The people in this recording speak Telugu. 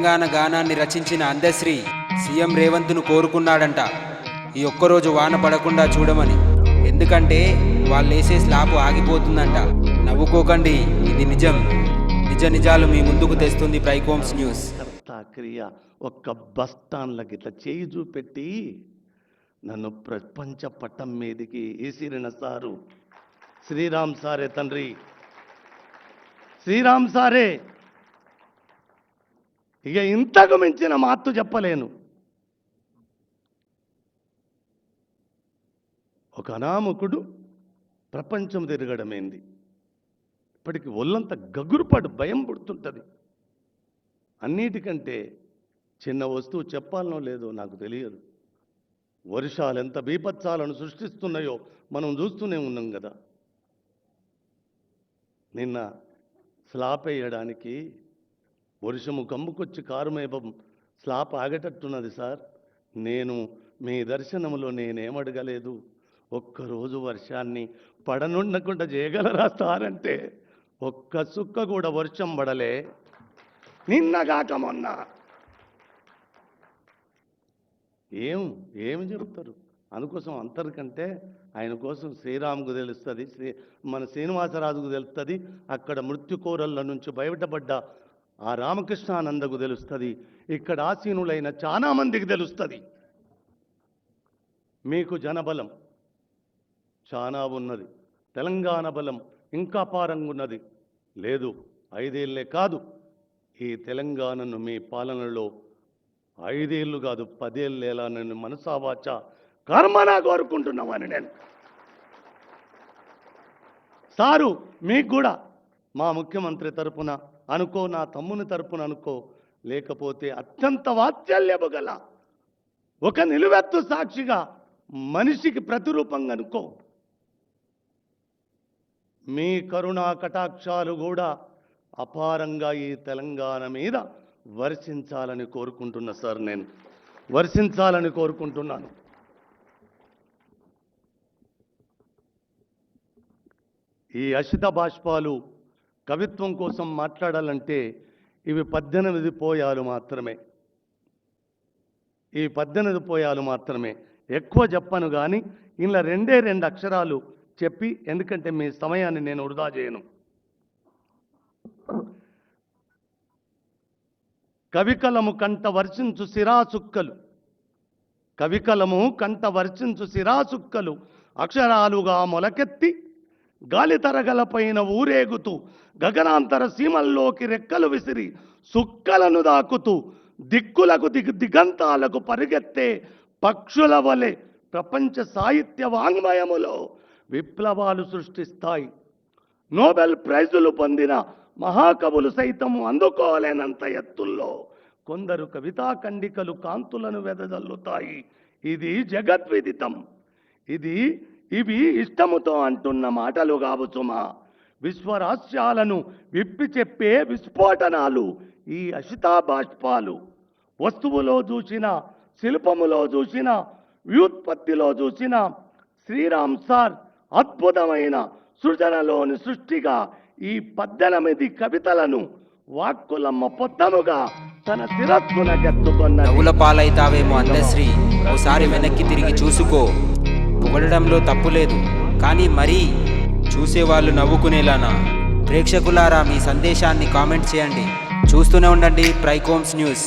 తెలంగాణ గానాన్ని రచించిన అందశ్రీ సీఎం రేవంత్ను కోరుకున్నాడంట. ఈ ఒక్కరోజు వాన పడకుండా చూడమని. ఎందుకంటే వాళ్ళేసే స్లాబ్ ఆగిపోతుందంట. నవ్వుకోకండి ఇది నిజం. నిజ నిజాలు మీ ముందుకు తెస్తుంది ప్రైకోమ్స్ న్యూస్. క్రియ ఒక్క బస్టాన్లకి ఇట్లా చేయి చూపెట్టి నన్ను ప్రపంచ పట్టం మీదికి ఈసిరిన సారు. శ్రీరామ్ సారే తండ్రి. శ్రీరామ్ సారే! ఇక ఇంతకు మించిన మాత్తు చెప్పలేను. ఒక అనామకుడు ప్రపంచం తిరగడమేంది. ఇప్పటికి ఒళ్ళంత గగురుపాటు భయం పుడుతుంటుంది. అన్నిటికంటే చిన్న వస్తువు చెప్పాలనో లేదో నాకు తెలియదు. వర్షాలు ఎంత బీపత్సాలను సృష్టిస్తున్నాయో మనం చూస్తూనే ఉన్నాం కదా. నిన్న స్లాప్ వేయడానికి వర్షము కమ్ముకొచ్చి కారుమేపం స్లాప్ ఆగేటట్టున్నది సార్. నేను మీ దర్శనములో నేనేమడగలేదు. ఒక్కరోజు వర్షాన్ని పడనుండకుండా చేయగలరా సార్ అంటే ఒక్క సుక్క కూడా వర్షం పడలే. నిన్నగాక మొన్న. ఏం ఏమి చెప్తారు? అందుకోసం అంతరికంటే ఆయన కోసం శ్రీరాముకు తెలుస్తుంది శ్రీ మన శ్రీనివాసరాజుకు తెలుస్తుంది అక్కడ మృత్యుకోరళ్ళ నుంచి బయటపడ్డ ఆ రామకృష్ణానందకు తెలుస్తుంది. ఇక్కడ ఆసీనులైన చాలా మందికి తెలుస్తుంది. మీకు జనబలం చాలా ఉన్నది. తెలంగాణ బలం ఇంకా పారంగా ఉన్నది లేదు ఐదేళ్ళే కాదు. ఈ తెలంగాణను మీ పాలనలో ఐదేళ్ళు కాదు పదేళ్ళేలా నేను మనసావాచ కర్మనా కోరుకుంటున్నామని నేను. సారు మీకు కూడా మా ముఖ్యమంత్రి తరపున అనుకో నా తమ్ముని తరపున అనుకో. లేకపోతే అత్యంత వాత్సల్యము గల ఒక నిలువెత్తు సాక్షిగా మనిషికి ప్రతిరూపంగా అనుకో. మీ కరుణా కటాక్షాలు కూడా అపారంగా ఈ తెలంగాణ మీద వర్షించాలని కోరుకుంటున్నా సార్ నేను. వర్షించాలని కోరుకుంటున్నాను. ఈ అశిత బాష్పాలు కవిత్వం కోసం మాట్లాడాలంటే ఇవి పద్దెనిమిది పోయాలు మాత్రమే. ఈ పద్దెనిమిది పోయాలు మాత్రమే. ఎక్కువ చెప్పను కానీ ఇలా రెండే రెండు అక్షరాలు చెప్పి ఎందుకంటే మీ సమయాన్ని నేను వృధా చేయను. కవికలము కంట వర్షించు సిరాచుక్కలు కవికలము కంట వర్షించు సిరాచుక్కలు అక్షరాలుగా మొలకెత్తి గాలి తరగలపైన ఊరేగుతూ గగనాంతర సీమల్లోకి రెక్కలు విసిరి సుక్కలను దాకుతూ దిక్కులకు దిగ్ దిగంతాలకు పరిగెత్తే పక్షుల వలె ప్రపంచ సాహిత్య వాంగ్మయములో విప్లవాలు సృష్టిస్తాయి. నోబెల్ ప్రైజులు పొందిన మహాకవులు సైతం అందుకోలేనంత ఎత్తుల్లో కొందరు కవితా ఖండికలు కాంతులను వెదజల్లుతాయి. ఇది జగద్విదితం. ఇది ఇవి ఇష్టముతో అంటున్న మాటలు కావచ్చుమా సుమా. విశ్వరాస్యాలను విప్పి చెప్పే విస్ఫోటనాలు ఈ అశితాబాష్పాలు వస్తువులో చూసిన శిల్పములో చూసిన వ్యుత్పత్తిలో చూసిన శ్రీరామ్ సార్ అద్భుతమైన సృజనలోని సృష్టిగా ఈ పద్దెనిమిది కవితలను వాక్కులమ్మ పొద్దముగా తన శిరస్సున గెత్తుకున్న నవ్వుల పాలైతావేమో అందశ్రీ ఓసారి వెనక్కి తిరిగి చూసుకో. పొగడడంలో తప్పు లేదు. కానీ మరీ చూసేవాళ్ళు నవ్వుకునేలానా? ప్రేక్షకులారా మీ సందేశాన్ని కామెంట్ చేయండి. చూస్తూనే ఉండండి ప్రైకోమ్స్ న్యూస్.